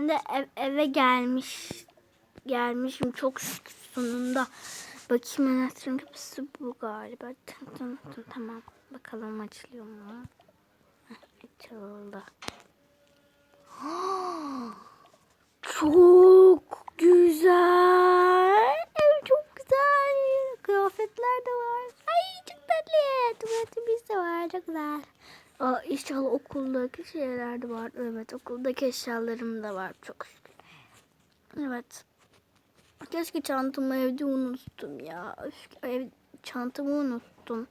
Ben de ev- eve gelmiş gelmişim çok şükür sonunda. Bakayım anahtarın kapısı bu galiba. Tın. Tamam. Bakalım açılıyor mu? Açıldı. Çok güzel. Ev çok güzel. Kıyafetler de var. Ay çok tatlı. Tuvaletimiz de var. Çok güzel. Aa, inşallah okuldaki şeyler de var. Evet okuldaki eşyalarım da var. Çok şükür. Evet. Keşke çantamı evde unuttum ya. Üf, ev, çantamı unuttum.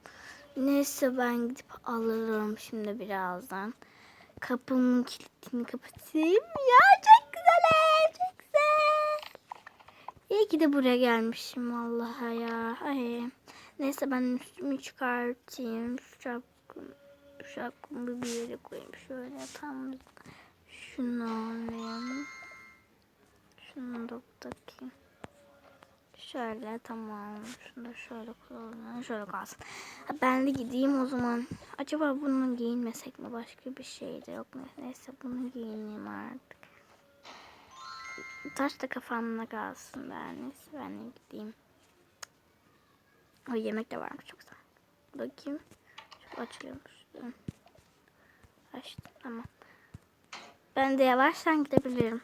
Neyse ben gidip alırım şimdi birazdan. Kapımın kilidini kapatayım. Ya çok güzel ev. Çok güzel. İyi ki de buraya gelmişim vallahi ya. Ay. Neyse ben üstümü çıkartayım. Şu şapkamı, bir yere koyayım. Şöyle tam şunu alayım. Şunu da takayım. Şöyle tamam. Şunu da şöyle koyalım. Şöyle kalsın. Ben de gideyim o zaman. Acaba bunu giyinmesek mi? Başka bir şey de yok mu? Neyse bunu giyineyim artık. Taş da kafamda kalsın ben. Neyse ben de gideyim. O yemek de varmış çok güzel. Bakayım. Şu açılıyormuş. Hı. Açtım tamam. Ben de yavaştan gidebilirim.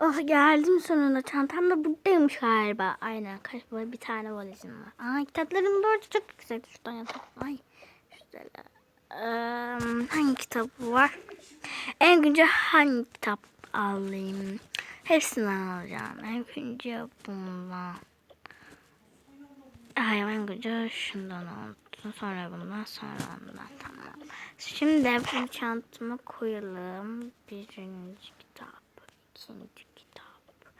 Oh geldim sonunda. Çantam da buradaymış galiba. Aynen. Kaç böyle bir tane valizim var. Aa kitaplarım da orada çok güzel. Şuradan yatak. Ay. Şöyle. Eee, hangi kitap var? En önce hangi kitap alayım? Hepsinden alacağım. En önce bundan. En önce şundan aldım. Sonra bundan sonra ondan. Tamam. Şimdi bu çantama koyalım. Birinci kitap. ikinci kitap.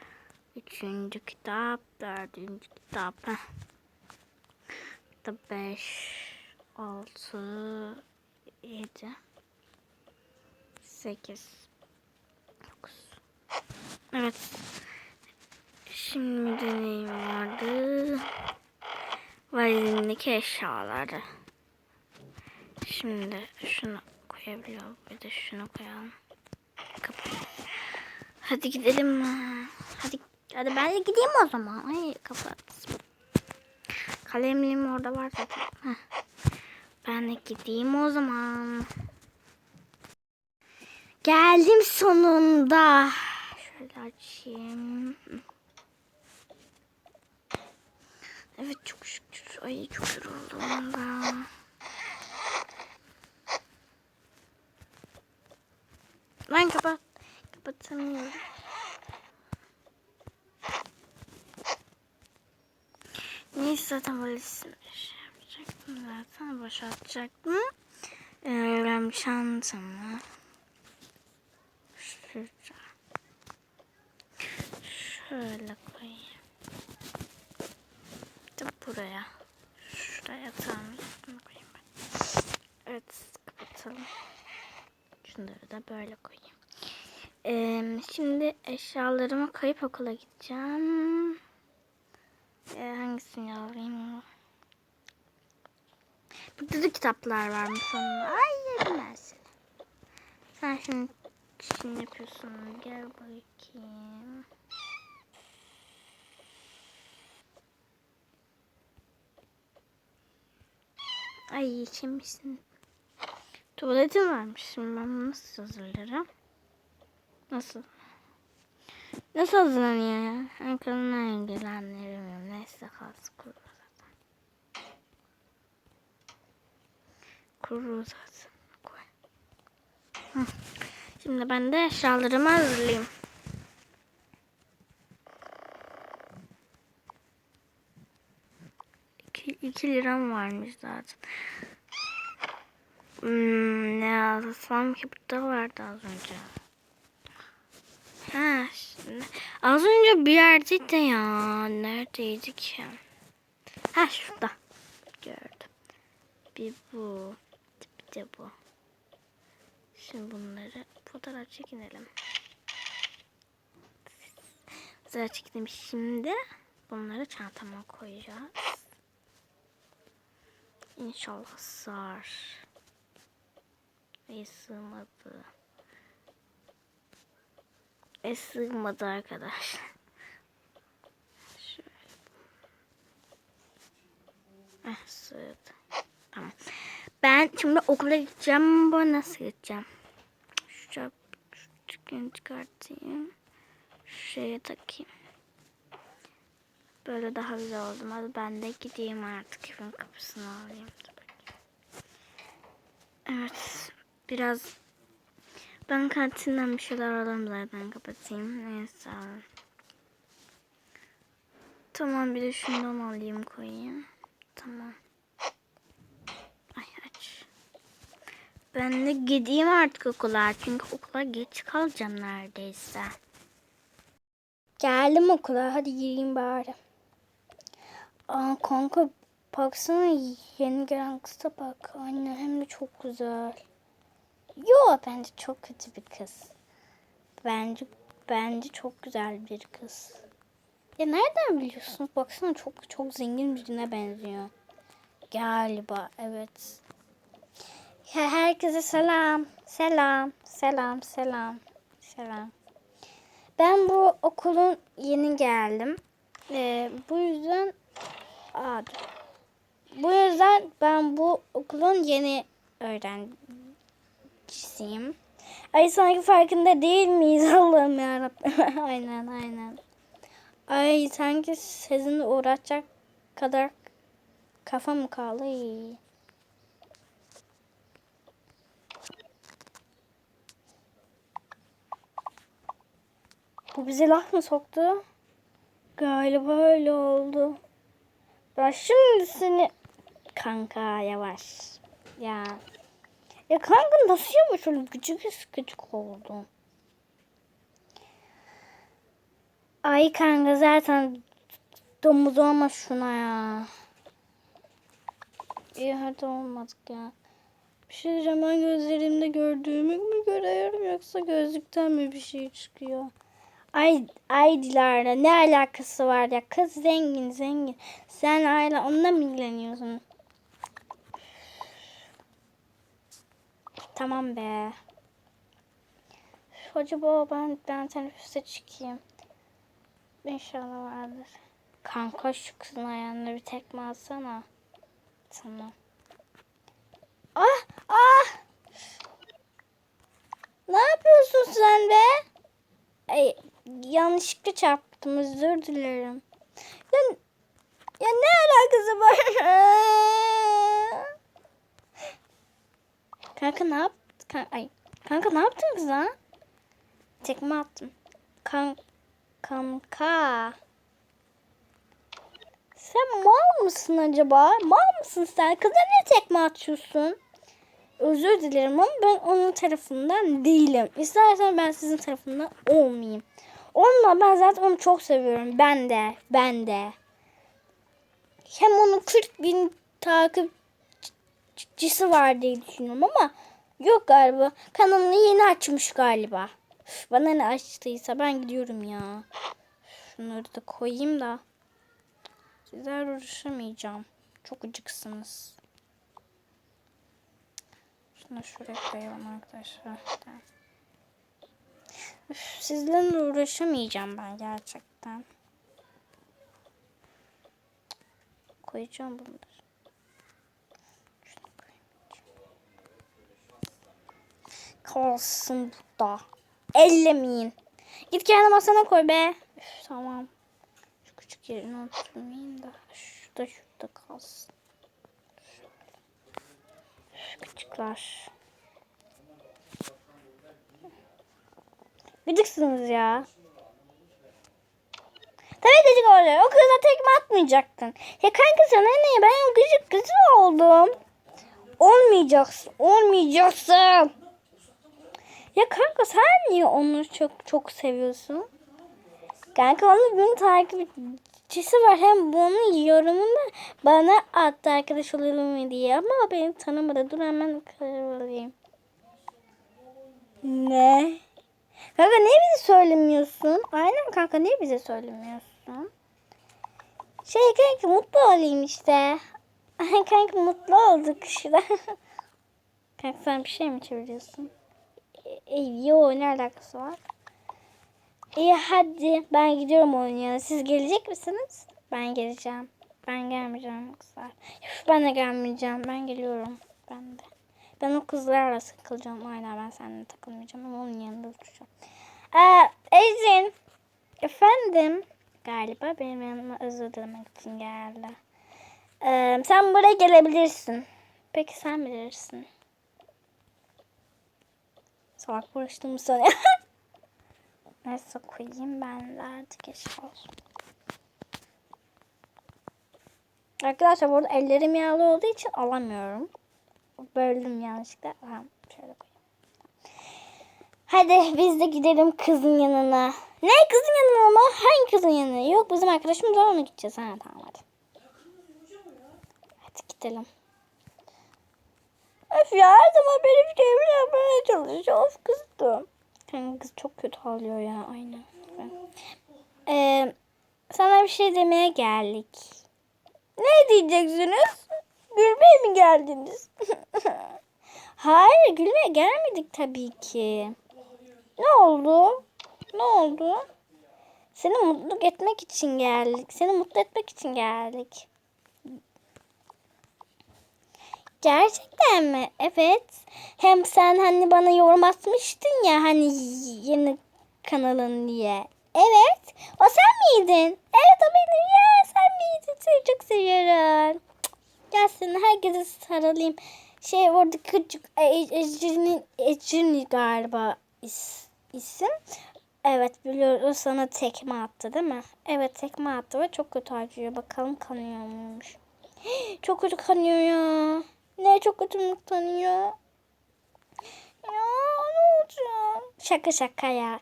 Üçüncü kitap. Dördüncü kitap. Da beş. Altı. Yedi. Sekiz. Evet. Şimdi neyim vardı? Valizindeki eşyaları. Şimdi şunu koyabiliyorum. Bir de şunu koyalım. Kapı. Hadi gidelim. Hadi hadi ben de gideyim o zaman. Ay kapat. Kalemliğim orada var zaten. Heh. Ben de gideyim o zaman. Geldim sonunda. Şöyle. Evet çok şükür. Ay çok yoruldum da. Ben kapat. Kapatamıyorum. Neyse zaten böyle şey yapacaktım zaten boşaltacaktım. Ee, çantamı şuraya şöyle koyayım. De buraya. Şuraya tam koyayım ben. Evet kapatalım. Şunları da böyle koyayım. Ee, şimdi eşyalarımı kayıp okula gideceğim. Ee, hangisini alayım? Burada da kitaplar varmış sonunda. Ay yedim seni. Sen şimdi şimdi yapıyorsun. Gel bakayım. Ay içemişsin. Tuvaletim varmış. Şimdi ben bunu nasıl hazırlarım? Nasıl? Nasıl hazırlanıyor ya? Ankara'nın ilgilendirmiyorum. Neyse kalsın kuru zaten. Kuru zaten. Şimdi ben de eşyalarımı hazırlayayım. İki, iki liram varmış zaten. Hmm, ne alsam ki burada vardı az önce. Ha, şimdi, az önce bir yerdeydi ya. Neredeydi ki? Ha şurada. Gördüm. Bir bu. Bir de bu. Şimdi bunları fotoğraf çekinelim. Fotoğraf çekinelim. Şimdi bunları çantama koyacağız. İnşallah sığar. Ve sığmadı. Ve sığmadı arkadaşlar. Şöyle. Eh sığdı. Tamam. Ben şimdi okula gideceğim. Bu nasıl gideceğim? Şu çıkın çıkartayım. Şuraya takayım. Böyle daha güzel oldu. Hadi ben de gideyim artık. Evin kapısını alayım. Evet. Biraz ben kantinden bir şeyler alalım zaten kapatayım. Neyse. Tamam bir de şundan alayım koyayım. Tamam. Ay aç. Ben de gideyim artık okula. Çünkü okula geç kalacağım neredeyse. Geldim okula. Hadi gireyim bari. Aa kanka baksana yeni gelen kıza bak. Anne hem de çok güzel. Yo bence çok kötü bir kız. Bence bence çok güzel bir kız. Ya nereden biliyorsun? Baksana çok çok zengin birine benziyor. Galiba evet. Ya herkese selam. Selam. Selam. Selam. Selam. Ben bu okulun yeni geldim. Ee, bu yüzden Dur. bu yüzden ben bu okulun yeni öğrencisiyim. Ay sanki farkında değil miyiz Allah'ım yarabbim. aynen aynen. Ay sanki sizinle uğraşacak kadar kafam kaldı. Bu bize laf mı soktu? Galiba öyle oldu. Ben şimdi seni... Kanka yavaş. Ya. Ya kanka nasıl yavaş oldu? Gıcık gıcık oldu. Ay kanka zaten domuz olma şuna ya. İyi hadi olmadık ya. Bir şey diyeceğim ben gözlerimde gördüğümü mü görüyorum yoksa gözlükten mi bir şey çıkıyor? Ay, ay Dilara ne alakası var ya kız zengin zengin. Sen aile onunla mı ilgileniyorsun? Tamam be. Acaba ben, ben teneffüse çıkayım. İnşallah vardır. Kanka şu kızın ayağına bir tekme atsana. Tamam. Ah ah. Ne yapıyorsun sen be? Ay, yanlışlıkla çarptım özür dilerim. Ya, ya ne alakası var? kanka ne yaptın? Kan ay, kanka ne yaptın kıza? Tekme attım. Kan kanka. Sen mal mısın acaba? Mal mısın sen? Kıza niye tekme atıyorsun? Özür dilerim ama ben onun tarafından değilim. İstersen ben sizin tarafından olmayayım. Onunla ben zaten onu çok seviyorum. Ben de. Ben de. Hem onun 40 bin takipçisi var diye düşünüyorum ama yok galiba. Kanalını yeni açmış galiba. Üf, bana ne açtıysa ben gidiyorum ya. Şunları da koyayım da. Sizler uğraşamayacağım. Çok acıksınız. Şunu şuraya koyalım arkadaşlar. Üf, sizlerle uğraşamayacağım ben gerçekten. Koyacağım bunları. Kalsın burada. Ellemeyin. Git kendi masana koy be. Üf, tamam. Şu küçük yerine oturmayayım da. Şurada şurada kalsın. Küçükler. Gıcıksınız ya. Tabii gıcık olacak. O kıza tekme atmayacaktın. Ya kanka sana ne? Ben o gıcık kızı oldum. Olmayacaksın. Olmayacaksın. Ya kanka sen niye onu çok çok seviyorsun? Kanka onun bir takipçisi var. Hem bunun yorumunu bana attı arkadaş olalım mı diye. Ama beni tanımadı. Dur hemen karar alayım. Ne? Kanka niye bize söylemiyorsun? Aynen kanka niye bize söylemiyorsun? Şey kanka mutlu olayım işte. Kanka mutlu olduk şurada. Kanka sen bir şey mi çeviriyorsun? E, yo ne alakası var? İyi hadi ben gidiyorum oynayalım. Siz gelecek misiniz? Ben geleceğim. Ben gelmeyeceğim kızlar. Üf, ben de gelmeyeceğim. Ben geliyorum. Ben de. Ben o kızlarla takılacağım. Aynen ben seninle takılmayacağım onun yanında duracağım. Ee, Ecin. Efendim. Galiba benim yanıma özür dilemek için geldi. Ee, sen buraya gelebilirsin. Peki sen bilirsin. Salak barıştığımı sanıyor. Neyse koyayım ben de hadi geç olsun. Arkadaşlar burada ellerim yağlı olduğu için alamıyorum. Böldüm yanlışlıkla. Ha, şöyle koyayım. Hadi biz de gidelim kızın yanına. Ne kızın yanına mı? Hangi kızın yanına? Yok bizim arkadaşımız var ona gideceğiz. Ha tamam hadi. Hadi gidelim. Öf ya her zaman benim şeyimi yapmaya çalışıyor. Of kızdım. Kanka kız çok kötü ağlıyor ya aynen. Ee, sana bir şey demeye geldik. Ne diyeceksiniz? Gülmeye mi geldiniz? Hayır gülmeye gelmedik tabii ki. Ne oldu? Ne oldu? Seni mutlu etmek için geldik. Seni mutlu etmek için geldik. Gerçekten mi? Evet. Hem sen hani bana yorum atmıştın ya hani yeni kanalın diye. Evet. O sen miydin? Evet o benim ya sen miydin? Seni çok seviyorum. Gel seni herkese sarılayım. Şey orada küçük Ecrin'i Ecrin galiba is, isim. Evet biliyorum o sana tekme attı değil mi? Evet tekme attı ve çok kötü acıyor. Bakalım kanıyor muymuş. Çok kötü kanıyor ya. Ne çok kötü kanıyor. Ya ne olacak? Şaka şaka ya.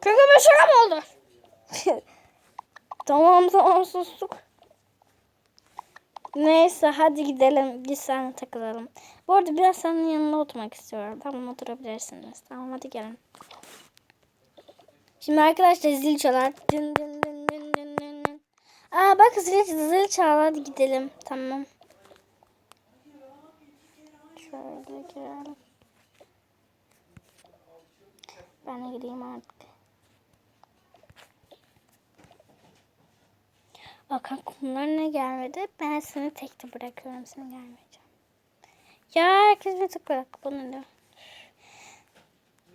Kanka ben şaka mı oldu? tamam tamam sustuk. Neyse hadi gidelim. Git sen takılalım. Bu arada biraz senin yanında oturmak istiyorum. Tamam oturabilirsiniz. Tamam hadi gelin. Şimdi arkadaşlar zil çalar. Dın dın dın dın dın dın. Aa bak zil, zil çalar. Hadi gidelim. Tamam. Şöyle girelim. Ben de gideyim artık. Bakın bunlar ne gelmedi. Ben seni tekte bırakıyorum. Seni gelmeyeceğim. Ya herkes bir tık bırak. Bunu da.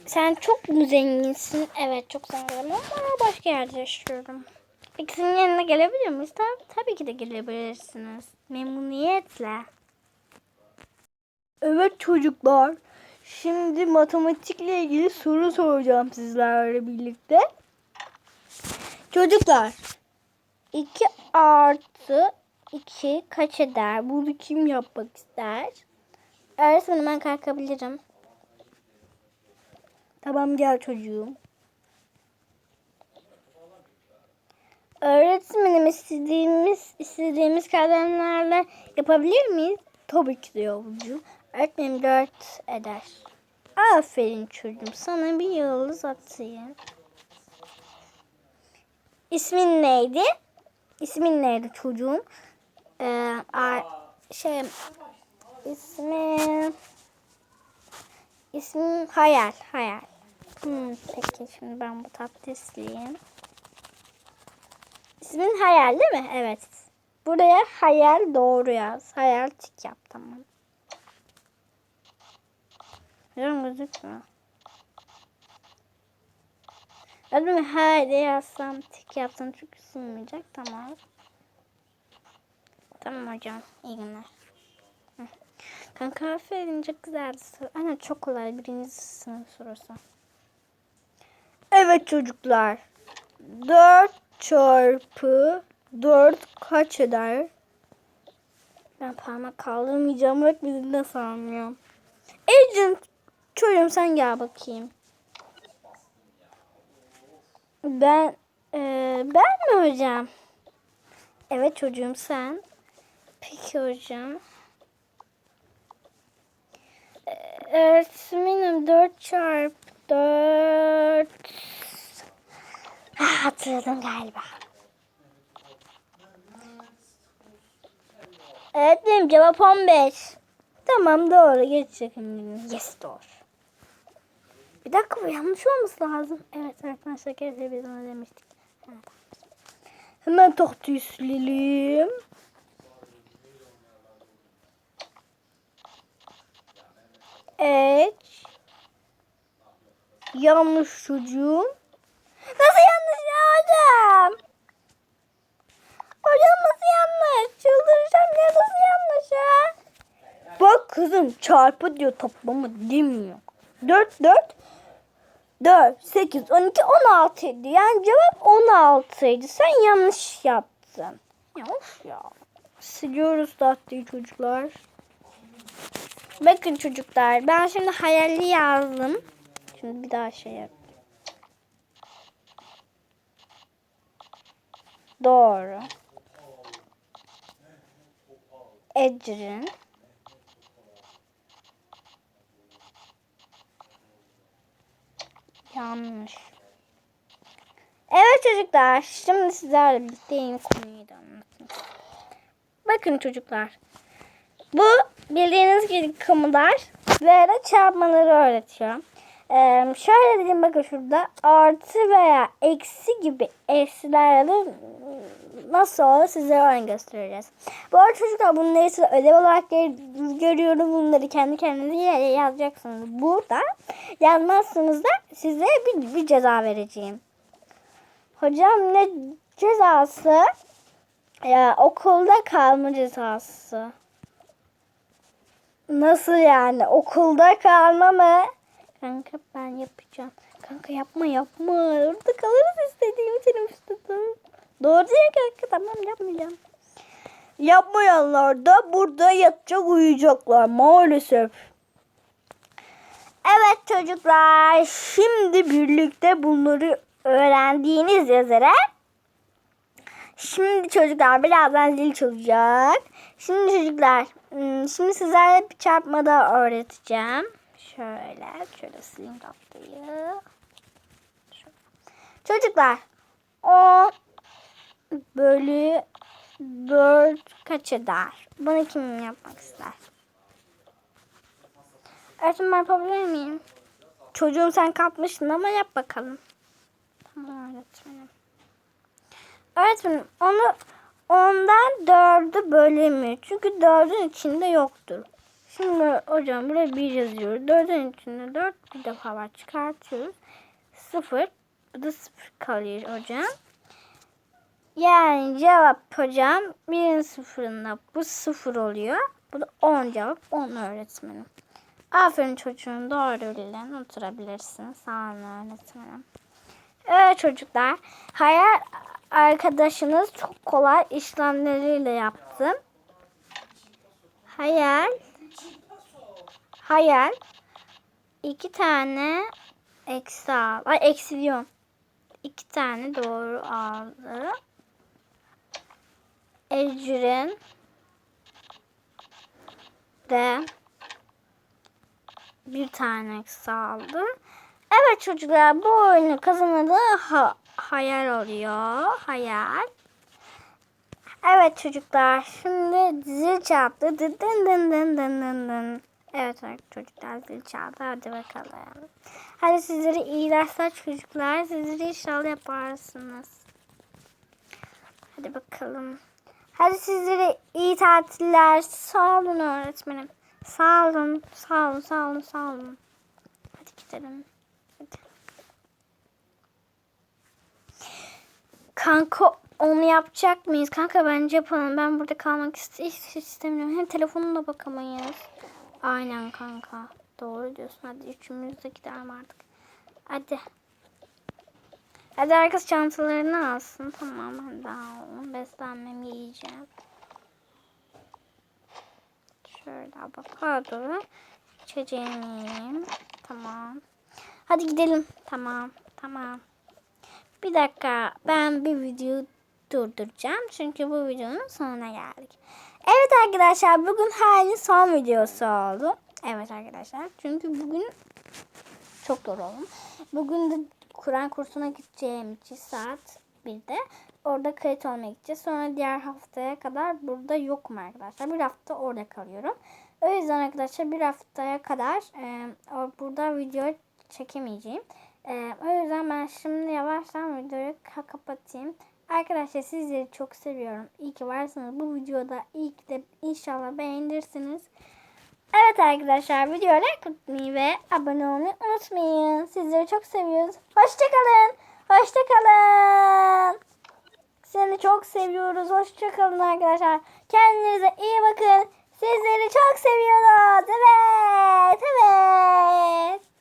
Sen çok mu zenginsin? Evet çok zenginim ama başka yerde yaşıyorum. İkisinin yanına gelebilir miyiz? Tabii, tabii ki de gelebilirsiniz. Memnuniyetle. Evet çocuklar. Şimdi matematikle ilgili soru soracağım sizlerle birlikte. Çocuklar 2 artı 2 kaç eder? Bunu kim yapmak ister? Öğretmenim ben kalkabilirim. Tamam gel çocuğum. Öğretmenim istediğimiz istediğimiz kalemlerle yapabilir miyiz? Tabii ki de yavrucuğum. Öğretmenim 4 eder. Aferin çocuğum. Sana bir yıldız atayım. İsmin neydi? İsmin neydi çocuğum? Ee, a- şey ismi ismim Hayal. Hayal. Hmm, peki şimdi ben bu tatlı sileyim. İsmin Hayal değil mi? Evet. Buraya Hayal doğru yaz. Hayal tik yap tamam. Hocam gözükmüyor. Öyle mi? Haydi yazsam tik yapsam çünkü sığmayacak. Tamam. Tamam hocam. İyi günler. Hı. Kanka aferin çok güzeldi. soru. Aynen çok kolay birinci sınıf sorusu. Evet çocuklar. 4 çarpı 4 kaç eder? Ben parmak kaldırmayacağım. Bak bizi de sanmıyorum. Ecin Çocuğum sen gel bakayım. Ben eee, ben mi hocam? Evet çocuğum sen. Peki hocam. Eee, Öğretmenim 4 çarpı 4. Ah, hatırladım galiba. Evet benim cevap 15. Tamam doğru geçecek eminim. Yes doğru. Dakika yanlış olması lazım. Evet arkadaşlar kere biz onu demiştik. Evet. Hemen tahtayı silelim. Evet. Yanlış çocuğum. Nasıl yanlış ya hocam? Hocam nasıl yanlış? Çıldıracağım ya nasıl yanlış ya? Bak kızım çarpı diyor toplama demiyor. 4 4 4 8 12 16 idi. Yani cevap 16 idi. Sen yanlış yaptın. Ya of ya. Siliyoruz tahtayı çocuklar. Bakın çocuklar ben şimdi hayali yazdım. Şimdi bir daha şey yap. Doğru. Ecrin. Yanlış. Evet çocuklar. Şimdi sizlerle birlikte yeni konuyu da anlatayım. Bakın çocuklar. Bu bildiğiniz gibi konular ve çarpmaları öğretiyor. Ee, şöyle diyeyim bakın şurada artı veya eksi gibi eksilerle nasıl olur size örnek göstereceğiz. Bu arada çocuklar bunları size ödev olarak gör- görüyorum. Bunları kendi kendinize yazacaksınız. Burada yazmazsınız da size bir, bir ceza vereceğim. Hocam ne cezası? Ya okulda kalma cezası. Nasıl yani? Okulda kalma mı? Kanka ben yapacağım. Kanka yapma yapma. Orada kalırız istediğimi teneffüste. Doğru mi kanka? Tamam yapmayacağım. Yapmayanlar da burada yatacak uyuyacaklar maalesef. Evet çocuklar şimdi birlikte bunları öğrendiğiniz üzere Şimdi çocuklar birazdan zil çalacak. Şimdi çocuklar hmm, şimdi sizlerle bir çarpma da öğreteceğim. Şöyle şöyle sileyim. Şöyle. Çocuklar 10 bölü 4 kaç eder? Bunu kim yapmak ister? Öğretmenim ben yapabilir miyim? Çocuğum sen kapmışsın ama yap bakalım. Tamam öğretmenim. Öğretmenim onu ondan dördü bölemiyor. Çünkü dördün içinde yoktur. Şimdi hocam buraya bir yazıyoruz. Dördün içinde dört bir defa var. Çıkartıyoruz. Sıfır. Bu da sıfır kalıyor hocam. Yani cevap hocam birin sıfırında bu sıfır oluyor. Bu da on cevap on öğretmenim. Aferin çocuğum doğru bilen oturabilirsiniz. Sağ olun öğretmenim. Evet çocuklar. Hayal arkadaşınız çok kolay işlemleriyle yaptı. Hayal. Hayal. iki tane eksi al. Ay eksi diyorum. İki tane doğru aldı. Ecrin de bir tane eksi aldı. Evet çocuklar bu oyunu kazananı ha hayal oluyor. Hayal. Evet çocuklar şimdi zil. Dın dın dın dın dın dın dın. Evet çocuklar zil çaldı. Hadi bakalım. Hadi sizlere iyi dersler çocuklar. Sizleri inşallah yaparsınız. Hadi bakalım. Hadi sizlere iyi tatiller. Sağ olun öğretmenim. Sağ olun. Sağ olun. Sağ olun. Sağ olun. Hadi gidelim. Hadi. Kanka onu yapacak mıyız? Kanka bence yapalım. Ben burada kalmak ist istemiyorum. Hem telefonuna bakamayız. Aynen kanka. Doğru diyorsun. Hadi üçümüz de gidelim artık. Hadi. Hadi herkes çantalarını alsın. Tamam ben de aldım. Beslenmemi yiyeceğim. Şöyle avokado. İçeceğimi yiyeyim. Tamam. Hadi gidelim. Tamam. Tamam. Bir dakika ben bir video durduracağım. Çünkü bu videonun sonuna geldik. Evet arkadaşlar bugün halin son videosu oldu. Evet arkadaşlar. Çünkü bugün çok yoruldum. Bugün de Kur'an kursuna gideceğim için saat 1'de orada kayıt olmaya gideceğiz. Sonra diğer haftaya kadar burada yokum arkadaşlar. Bir hafta orada kalıyorum. O yüzden arkadaşlar bir haftaya kadar e, burada video çekemeyeceğim. E, o yüzden ben şimdi yavaştan videoyu ka- kapatayım. Arkadaşlar sizleri çok seviyorum. İyi ki varsınız. Bu videoda ki de inşallah beğenirsiniz. Evet arkadaşlar videoya like atmayı ve abone olmayı unutmayın. Sizleri çok seviyoruz. Hoşçakalın. Hoşçakalın. Seni çok seviyoruz. Hoşçakalın arkadaşlar. Kendinize iyi bakın. Sizleri çok seviyoruz. Evet. Evet.